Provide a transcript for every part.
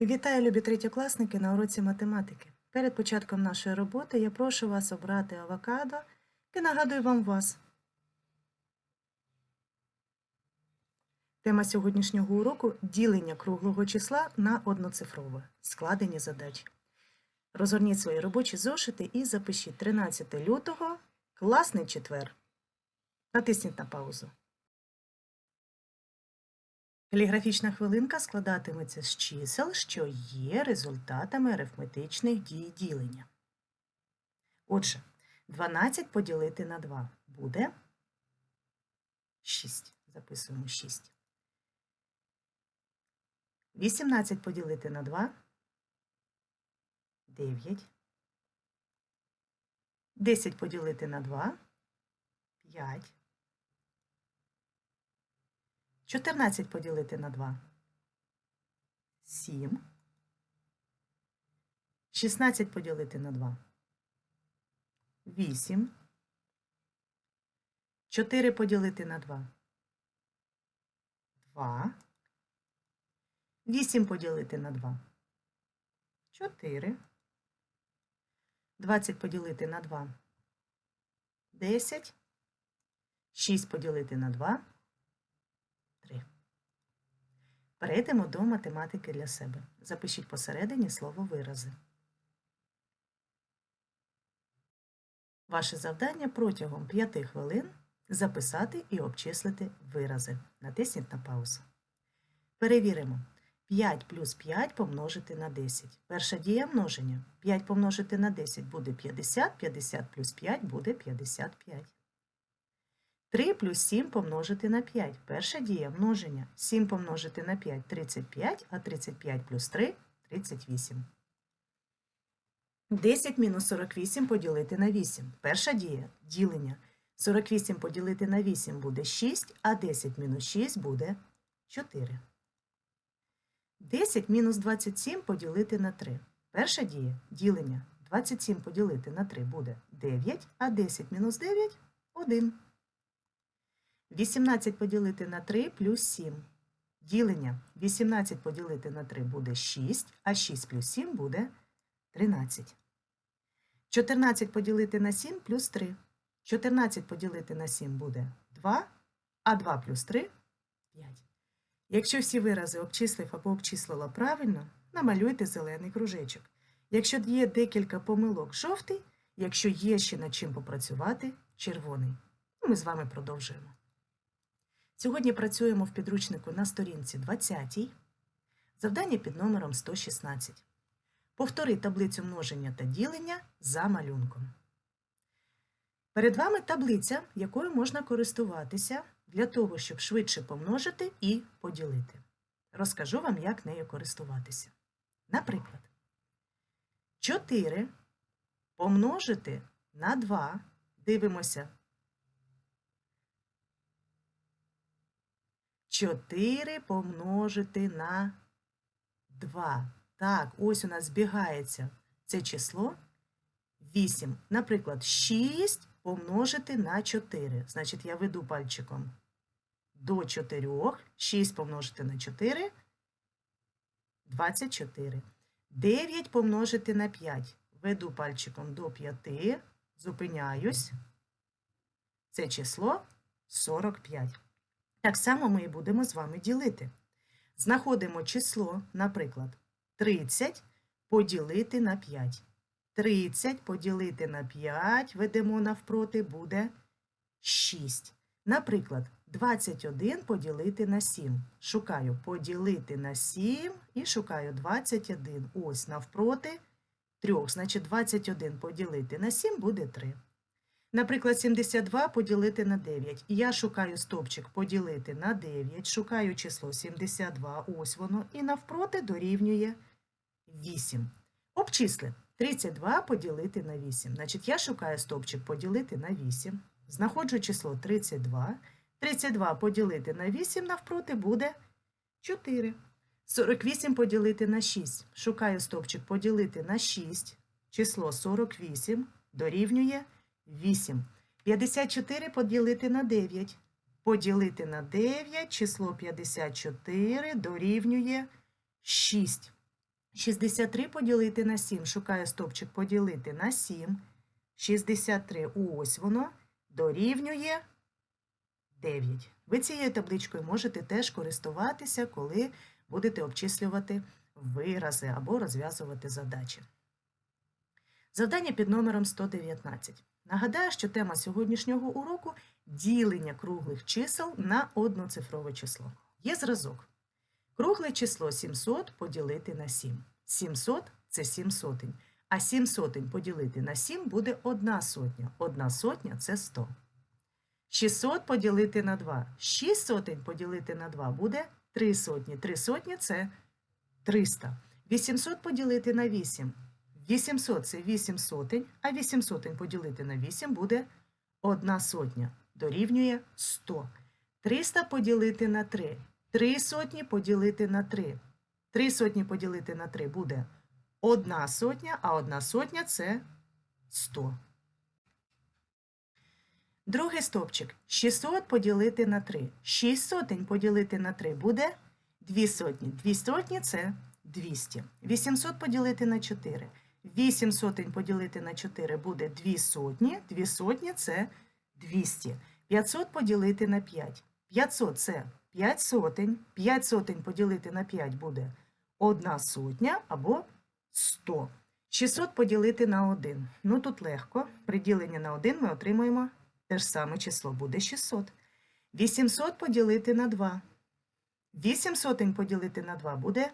Вітаю, любі третьокласники на уроці математики. Перед початком нашої роботи я прошу вас обрати авокадо і нагадую вам вас. Тема сьогоднішнього уроку ділення круглого числа на одноцифрове. Складені задачі. Розгорніть свої робочі зошити і запишіть 13 лютого, класний четвер. Натисніть на паузу. Каліграфічна хвилинка складатиметься з чисел, що є результатами арифметичних дій ділення. Отже, 12 поділити на 2 буде 6. Записуємо 6. 18 поділити на 2 9. 10 поділити на 2 5. 14 поділити на 2. 7. 16 поділити на 2. 8. 4 поділити на 2. 2. 8 поділити на 2. 4. 20 поділити на 2. 10. 6 поділити на 2. 3. Перейдемо до математики для себе. Запишіть посередині слово вирази. Ваше завдання протягом 5 хвилин записати і обчислити вирази. Натисніть на паузу. Перевіримо. 5 плюс 5 помножити на 10. Перша дія множення. 5 помножити на 10 буде 50, 50 плюс 5 буде 55. 3 плюс 7 помножити на 5. Перша дія множення. 7 помножити на 5 – 35, а 35 плюс 3 – 38. 10 мінус 48 поділити на 8. Перша дія – ділення. 48 поділити на 8 буде 6, а 10 мінус 6 буде 4. 10 мінус 27 поділити на 3. Перша дія – ділення. 27 поділити на 3 буде 9, а 10 мінус 9 – 1. 18 поділити на 3 плюс 7. Ділення 18 поділити на 3 буде 6, а 6 плюс 7 буде 13. 14 поділити на 7 плюс 3. 14 поділити на 7 буде 2, а 2 плюс 3 – 5. Якщо всі вирази обчислив або обчислила правильно, намалюйте зелений кружечок. Якщо є декілька помилок – жовтий, якщо є ще над чим попрацювати – червоний. Ми з вами продовжуємо. Сьогодні працюємо в підручнику на сторінці 20. Завдання під номером 116. Повтори таблицю множення та ділення за малюнком. Перед вами таблиця, якою можна користуватися для того, щоб швидше помножити і поділити. Розкажу вам, як нею користуватися. Наприклад, 4 помножити на 2. Дивимося 4 помножити на 2. Так, ось у нас збігається це число 8. Наприклад, 6 помножити на 4. Значить, я веду пальчиком до 4. 6 помножити на 4 – 24. 9 помножити на 5. Веду пальчиком до 5, зупиняюсь. Це число 45. Так само ми і будемо з вами ділити. Знаходимо число, наприклад, 30 поділити на 5. 30 поділити на 5, ведемо навпроти, буде 6. Наприклад, 21 поділити на 7. Шукаю поділити на 7 і шукаю 21. Ось навпроти 3. Значить, 21 поділити на 7 буде 3. Наприклад, 72 поділити на 9. Я шукаю стовпчик поділити на 9, шукаю число 72, ось воно, і навпроти дорівнює 8. Обчисли. 32 поділити на 8. Значить, я шукаю стовпчик поділити на 8. Знаходжу число 32. 32 поділити на 8 навпроти буде 4. 48 поділити на 6. Шукаю стовпчик поділити на 6. Число 48 дорівнює 8. 54 поділити на 9. Поділити на 9 число 54 дорівнює 6. 63 поділити на 7. Шукаю стовпчик поділити на 7. 63, ось воно, дорівнює 9. Ви цією табличкою можете теж користуватися, коли будете обчислювати вирази або розв'язувати задачі. Завдання під номером 119. Нагадаю, що тема сьогоднішнього уроку ділення круглих чисел на одноцифрове число. Є зразок. Кругле число 700 поділити на 7. 700 – це 7 сотень. А 7 сотень поділити на 7 буде 1 сотня. 1 сотня – це 100. 600 поділити на 2. 6 сотень поділити на 2 буде 3 сотні. 3 сотні – це 300. 800 поділити на 8. 800 – це 8 сотень, а 8 сотень поділити на 8 буде 1 сотня. Дорівнює 100. 300 поділити на 3. 3 сотні поділити на 3. 3 сотні поділити на 3 буде 1 сотня, а 1 сотня – це 100. Другий стовпчик. 600 поділити на 3. 6 сотень поділити на 3 буде 2 сотні. 2 сотні – це 200. 800 поділити на 4. 8 сотень поділити на 4 буде 2 сотні. 2 сотні – це 200. 500 поділити на 5. 500 – це 5 сотень. 5 сотень поділити на 5 буде 1 сотня або 100. 600 поділити на 1. Ну, тут легко. При діленні на 1 ми отримуємо те ж саме число, буде 600. 800 поділити на 2. 8 сотень поділити на 2 буде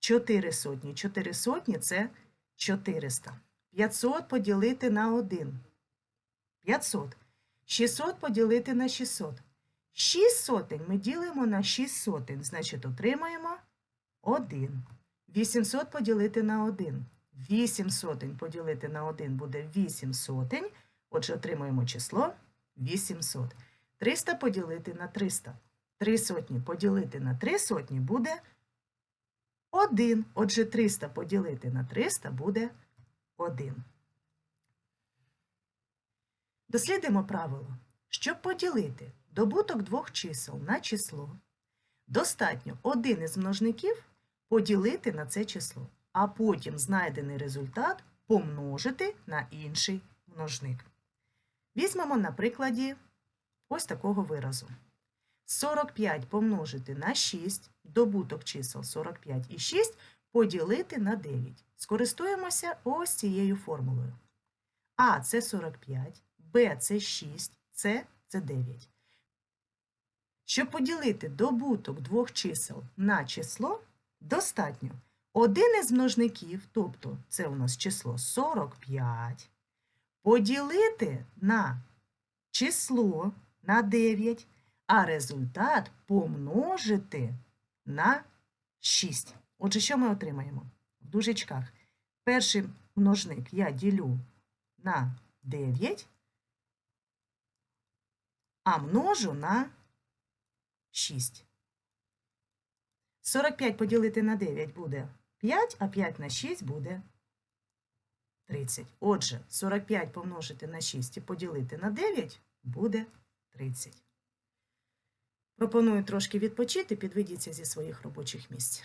4 сотні. 4 сотні – це 400. 500 поділити на 1. 500. 600 поділити на 600. 6 сотень ми ділимо на 6 сотень, значить отримаємо 1. 800 поділити на 1. 8 сотень поділити на 1 буде 8 сотень. Отже, отримуємо число 800. 300 поділити на 300. 3 сотні поділити на 3 сотні буде 1. Отже, 300 поділити на 300 буде 1. Дослідимо правило. Щоб поділити добуток двох чисел на число, достатньо один із множників поділити на це число, а потім знайдений результат помножити на інший множник. Візьмемо на прикладі ось такого виразу. 45 помножити на 6, добуток чисел 45 і 6 поділити на 9. Скористуємося ось цією формулою. А це 45, Б це 6, С це 9. Щоб поділити добуток двох чисел на число, достатньо один із множників, тобто це у нас число 45, поділити на число на 9, а результат помножити на 6. Отже, що ми отримаємо? В дужечках. Перший множник я ділю на 9, а множу на 6. 45 поділити на 9 буде 5, а 5 на 6 буде 30. Отже, 45 помножити на 6 і поділити на 9 буде 30. Пропоную трошки відпочити, підведіться зі своїх робочих місць.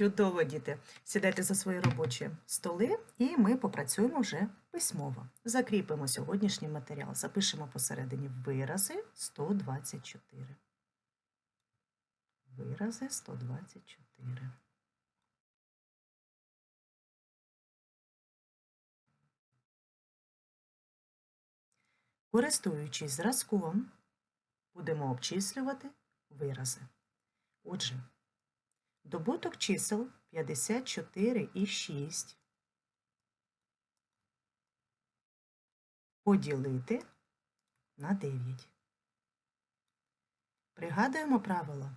Чудово, діти. Сідайте за свої робочі столи, і ми попрацюємо вже письмово. Закріпимо сьогоднішній матеріал. Запишемо посередині вирази 124. Вирази 124. Користуючись зразком, будемо обчислювати вирази. Отже, добуток чисел 54 і 6 поділити на 9. Пригадуємо правило.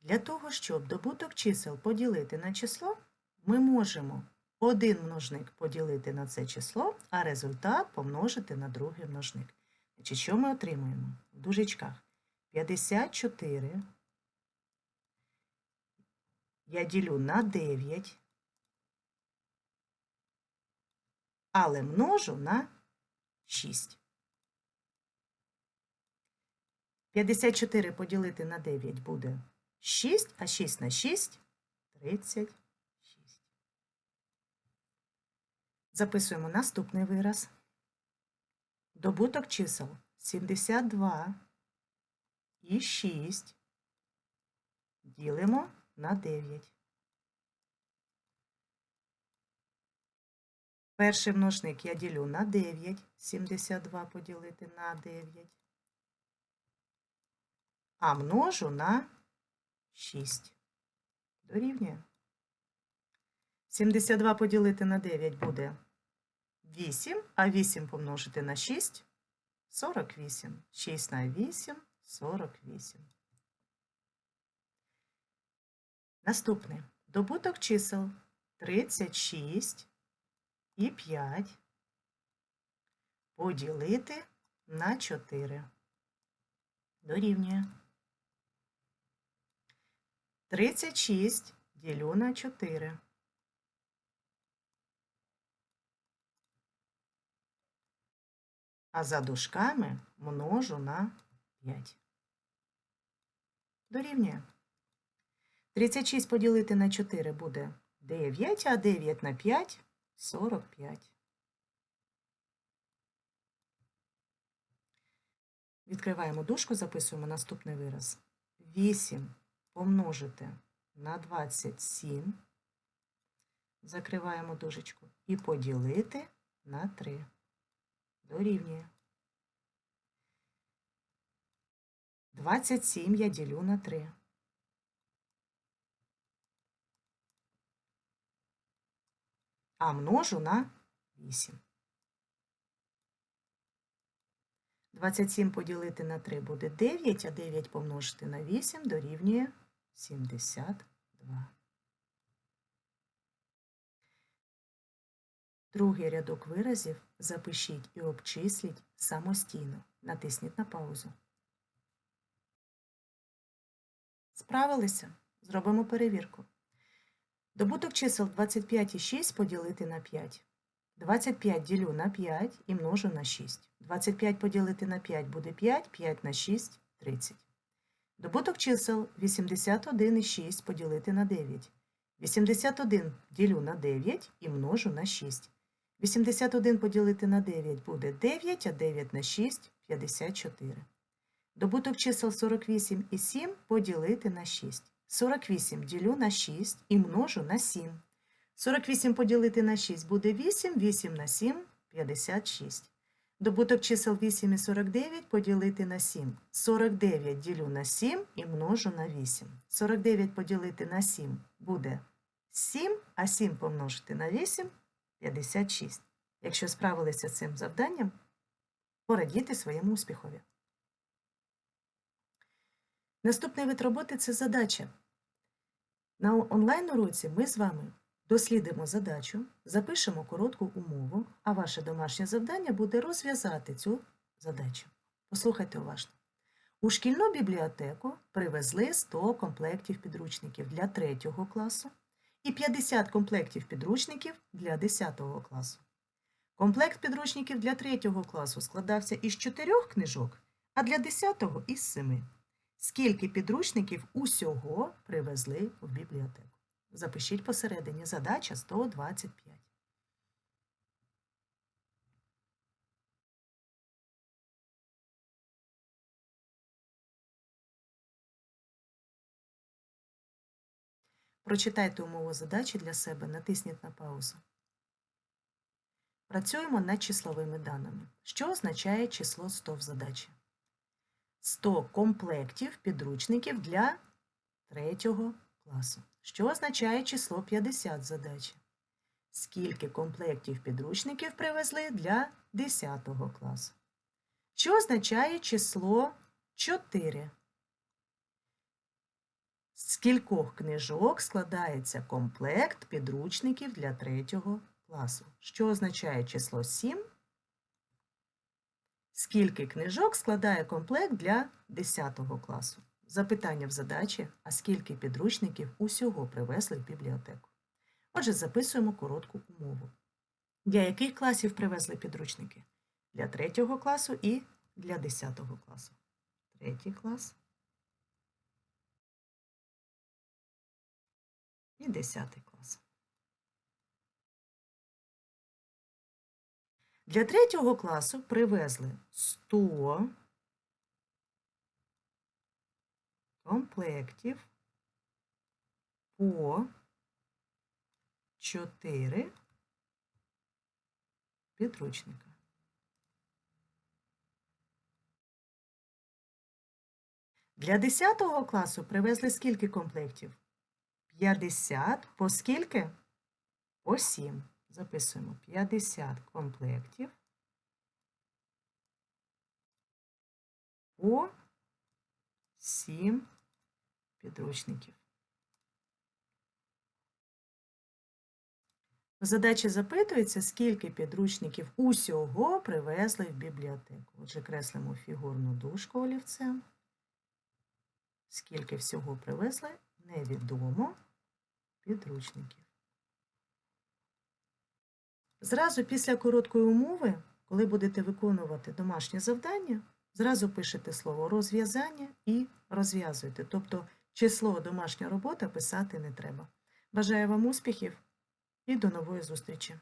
Для того, щоб добуток чисел поділити на число, ми можемо один множник поділити на це число, а результат помножити на другий множник. Значить, що ми отримуємо? В дужечках 54 я ділю на 9, але множу на 6. 54 поділити на 9 буде 6, а 6 на 6 – 36. Записуємо наступний вираз. Добуток чисел 72 і 6 ділимо на 9. Перший множник я ділю на 9, 72 поділити на 9, а множу на 6. Дорівнює. 72 поділити на 9 буде 8, а 8 помножити на 6 – 48. 6 на 8 – 48. Наступне. Добуток чисел 36 і 5 поділити на 4. Дорівнює. 36 ділю на 4. А за дужками множу на 5. Дорівнює. 36 поділити на 4 буде 9, а 9 на 5 – 45. Відкриваємо дужку, записуємо наступний вираз. 8 помножити на 27. Закриваємо дужечку. І поділити на 3. Дорівнює. 27 я ділю на 3. А множу на 8. 27 поділити на 3 буде 9, а 9 помножити на 8 дорівнює 72. Другий рядок виразів запишіть і обчисліть самостійно. Натисніть на паузу. Справилися? Зробимо перевірку. Добуток чисел 25 і 6 поділити на 5. 25 ділю на 5 і множу на 6. 25 поділити на 5 буде 5, 5 на 6 – 30. Добуток чисел 81 і 6 поділити на 9. 81 ділю на 9 і множу на 6. 81 поділити на 9 буде 9, а 9 на 6 – 54. Добуток чисел 48 і 7 поділити на 6. 48 ділю на 6 і множу на 7. 48 поділити на 6 буде 8, 8 на 7 – 56. Добуток чисел 8 і 49 поділити на 7. 49 ділю на 7 і множу на 8. 49 поділити на 7 буде 7, а 7 помножити на 8 – 56. Якщо справилися з цим завданням, порадійте своєму успіхові. Наступний вид роботи – це задача. На онлайн-уроці ми з вами дослідимо задачу, запишемо коротку умову, а ваше домашнє завдання буде розв'язати цю задачу. Послухайте уважно. У шкільну бібліотеку привезли 100 комплектів підручників для 3 класу і 50 комплектів підручників для 10 класу. Комплект підручників для 3 класу складався із 4 книжок, а для 10 – із 7. Скільки підручників усього привезли в бібліотеку? Запишіть посередині. Задача 125. Прочитайте умову задачі для себе, натисніть на паузу. Працюємо над числовими даними. Що означає число 100 в задачі? 100 комплектів підручників для 3 класу. Що означає число 50 задачі? Скільки комплектів підручників привезли для 10 класу? Що означає число 4? З кількох книжок складається комплект підручників для 3 класу. Що означає число 7? Скільки книжок складає комплект для 10 класу? Запитання в задачі, а скільки підручників усього привезли в бібліотеку? Отже, записуємо коротку умову. Для яких класів привезли підручники? Для 3 класу і для 10 класу. 3 клас і 10 клас. Для 3 класу привезли 100 комплектів по 4 підручника. Для 10 класу привезли скільки комплектів? 50 по скільки? По 7. Записуємо 50 комплектів по 7 підручників. В задачі запитується, скільки підручників усього привезли в бібліотеку. Отже, креслимо фігурну дужку олівцем. Скільки всього привезли, невідомо підручників. Зразу після короткої умови, коли будете виконувати домашнє завдання, зразу пишете слово розв'язання і розв'язуєте. Тобто число домашня робота писати не треба. Бажаю вам успіхів і до нової зустрічі!